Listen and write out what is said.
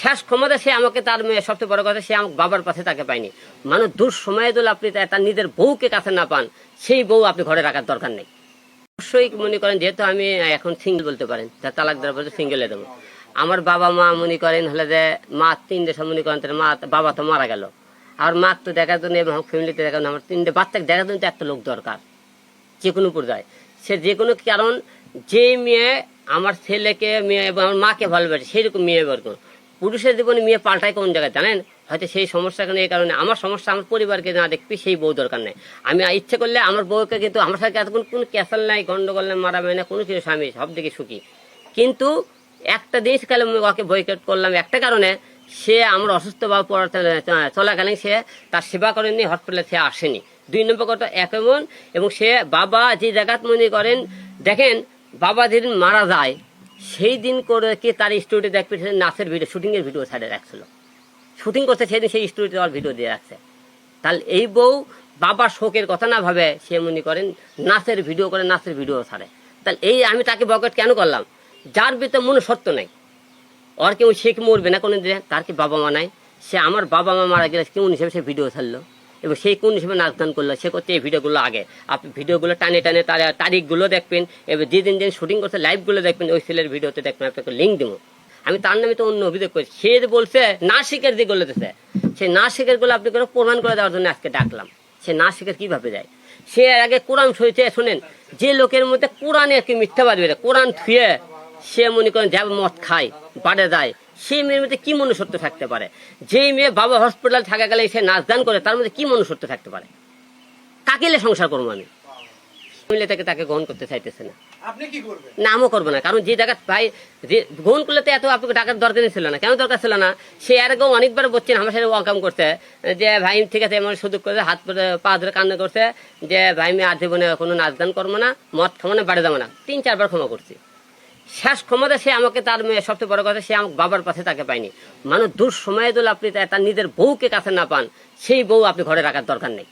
শেষ ক্ষমতা সে আমাকে তার মেয়ে, সবচেয়ে বড় কথা সে আমার বাবার পাশে তাকে পায়নি। মানুষ দূর সময়ে যদি আপনি তার নিজের বউকে কাছে না পান, সেই বউ আপনি ঘরে রাখার দরকার নেই। অবশ্যই মনে করেন, যেহেতু আমি এখন সিঙ্গেল বলতে পারেন যা তালাক দেওয়ার পরে সিঙ্গেলে দেবো। আমার বাবা মা মনে করেন হলে যে মা তিন দেশে মনে করেন, তার মা, বাবা তো মারা গেল। আর মা তো দেখার জন্য এবং ফ্যামিলিতে দেখার আমার তিনটে বাচ্চাকে দেখার জন্য তো একটা লোক দরকার যে কোনো পর্যায়ে সে যে কোনো কারণ, যে মেয়ে আমার ছেলেকে, মেয়ে আমার মাকে ভালোবাসে, সেইরকম মেয়ে বের করুন পুরুষের জীবনে মেয়ে পাল্টায় কোন জায়গায়, জানেন? হয়তো সেই সমস্যা কারণে এই কারণে। আমার সমস্যা, আমার পরিবারকে না দেখবি, সেই বউ দরকার নেই। আমি ইচ্ছে করলে আমার বউকে কিন্তু, আমার সাথে এতক্ষণ কোনো ক্যাসাল নাই, গন্ডগোল নাই মারাবে না কোনো কিছু স্বামী সব দিকে সুখী। কিন্তু একটা জিনিস কালে আমি ওকে বয়কট করলাম, একটা কারণে সে আমার অসুস্থ বা চলাকালীন সে তার সেবা করেনি হসপিটালে সে আসেনি। দুই নম্বর কথা এমন এবং সে বাবা যে জায়গাত মনে করেন, দেখেন, বাবা যেদিন মারা যায় সেই দিন করে কে তার স্টুডিও দেখবে সে নাচের ভিডিও শুটিংয়ের ভিডিও ছাড়ে রাখছিল। শুটিং করছে সেদিন সেই স্টুডিওতে আমার ভিডিও দিয়ে রাখছে। তাহলে এই বউ বাবার শোকের কথা না ভাবে সে মনে করেন নাচের ভিডিও করে নাচের ভিডিও ছাড়ে। তাহলে এই আমি তাকে বকট কেন করলাম? যার ভিতরে মনে সত্য নাই। ওর কেউ সে কি মরবে না কোনো দিনে তার কি বাবা মা নাই? সে আমার বাবা মা মারা গেলে কেমন হিসেবে সে ভিডিও ছাড়লো? এবং সেই কোন হিসেবে নাচ গান করল, সে করতে এই ভিডিওগুলো আগে। আপনি ভিডিওগুলো টানে টানে তার তারিখগুলো দেখবেন এবার যেদিন যেদিন শুটিং করছে লাইভগুলো দেখবেন, ওই ছেলের ভিডিওতে দেখবেন, আপনাকে লিঙ্ক দেবো। আমি তার নামে তো অন্য অভিযোগ করি সে বলছে না শিখের যে বলেছে সে না শিখেরগুলো আপনি করে প্রমাণ করে দেওয়ার জন্য আজকে ডাকলাম। সে না শিখের কীভাবে যায়? সে আগে কোরআন সইতে শোনেন, যে লোকের মধ্যে কোরআনে কি মিথ্যা বাদবে কোরআন থুয়ে সে মনে করেন যা মদ খায়, বাড়ে যায় সেই মেয়ের মধ্যে কি মনুষ্যত্ব থাকতে পারে? যেই মেয়ে বাবা হসপিটাল থাকা গেলে সে নাচ গান করে তার মধ্যে কি মনুষ্যত্ব থাকতে পারে? কাকেলে সংসার করব আমি? মিলে থেকে তাকে গ্রহণ করতে চাইতেছে না। করবেন? নামও করব না কারণ যে জায়গা ভাই যে গ্রহণ করলে তো এত আপনাকে টাকার দরকার ছিল না। কেন দরকার ছিল না? সে এর আগেও অনেকবার বলছেন আমার সাথে ওয়াকাম করতে যে ভাই ঠিক আছে এমন সুযোগ করে হাত পা ধরে কান্না করছে যে ভাই আমি আর জীবনে কোনো নাচ গান করব না মদ খাব না বাড়ি যাব না। তিন চারবার ক্ষমা করছি। শেষ ক্ষমতা সে আমাকে তার মেয়ে, সবচেয়ে বড় কথা সে আমার বাবার পাশে তাকে পায়নি। মানুষ দূর সময়ে যদি আপনি তার নিজের বউকে কাছে না পান, সেই বউ আপনি ঘরে রাখার দরকার নেই।